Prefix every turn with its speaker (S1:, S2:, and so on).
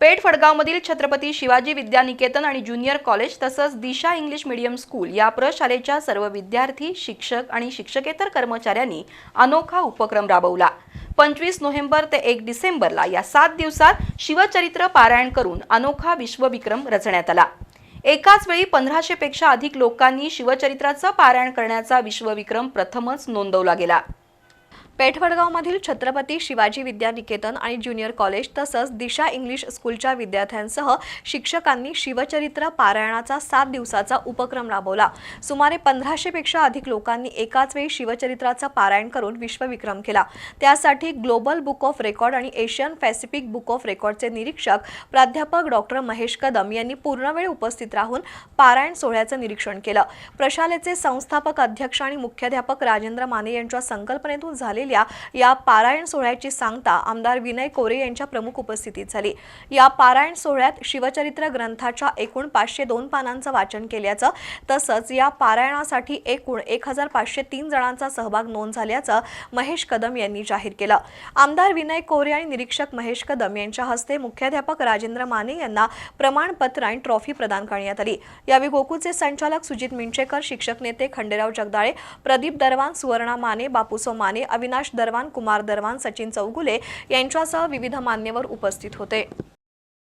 S1: पेठ फडगावमधील छत्रपती शिवाजी विद्यानिकेतन आणि junior college तसंच दिशा English medium school या प्रशालेच्या सर्व विद्यार्थी शिक्षक आणि शिक्षकेतर कर्मचाऱ्यांनी अनोखा उपक्रम राबवला. पंचवीस नोव्हेंबर ते एक डिसेंबरला या सात दिवसात शिवचरित्र पारायण करून अनोखा विश्वविक्रम रचण्यात आला. एकाच वेळी पंधराशे पेक्षा अधिक लोकांनी शिवचरित्राचं पारायण करण्याचा विश्वविक्रम प्रथमच नोंदवला गेला.
S2: पेठवडगावमधील छत्रपती शिवाजी विद्यानिकेतन आणि ज्युनियर कॉलेज तसंच दिशा इंग्लिश स्कूलच्या विद्यार्थ्यांसह शिक्षकांनी शिवचरित्र पारायणाचा सात दिवसाचा उपक्रम राबवला. सुमारे पंधराशेपेक्षा अधिक लोकांनी एकाच वेळी शिवचरित्राचं पारायण करून विश्वविक्रम केला. त्यासाठी ग्लोबल बुक ऑफ रेकॉर्ड आणि एशियन पॅसिफिक बुक ऑफ रेकॉर्डचे निरीक्षक प्राध्यापक डॉक्टर महेश कदम यांनी पूर्णवेळ उपस्थित राहून पारायण सोहळ्याचं निरीक्षण केलं. प्रशालेचे संस्थापक अध्यक्ष आणि मुख्याध्यापक राजेंद्र माने यांच्या संकल्पनेतून झालेल्या या पारायण सोहळ्याची सांगता आमदार विनय कोरे यांच्या प्रमुख उपस्थितीत झाली. या पारायण सोहळ्यात शिवचरित्र ग्रंथाच्या एकूण पाचशे दोन पानांचं वाचन केल्याचं तसंच या पारायणासाठी एकूण एक हजार पाचशे तीन जणांचा सहभाग नोंद झाल्याचं महेश कदम यांनी जाहीर केलं. आमदार विनय कोरे आणि निरीक्षक महेश कदम यांच्या हस्ते मुख्याध्यापक राजेंद्र माने यांना प्रमाणपत्र आणि ट्रॉफी प्रदान करण्यात आली. यावेळी गोकुळचे संचालक सुजित मिंचेकर शिक्षक नेते खंडेराव जगदाळे प्रदीप दरवान सुवर्णा माने बापूसो माने अविनाश दरवान कुमार दरवान सचिन चौगुले यांच्यासह विविध मान्यवर उपस्थित होते.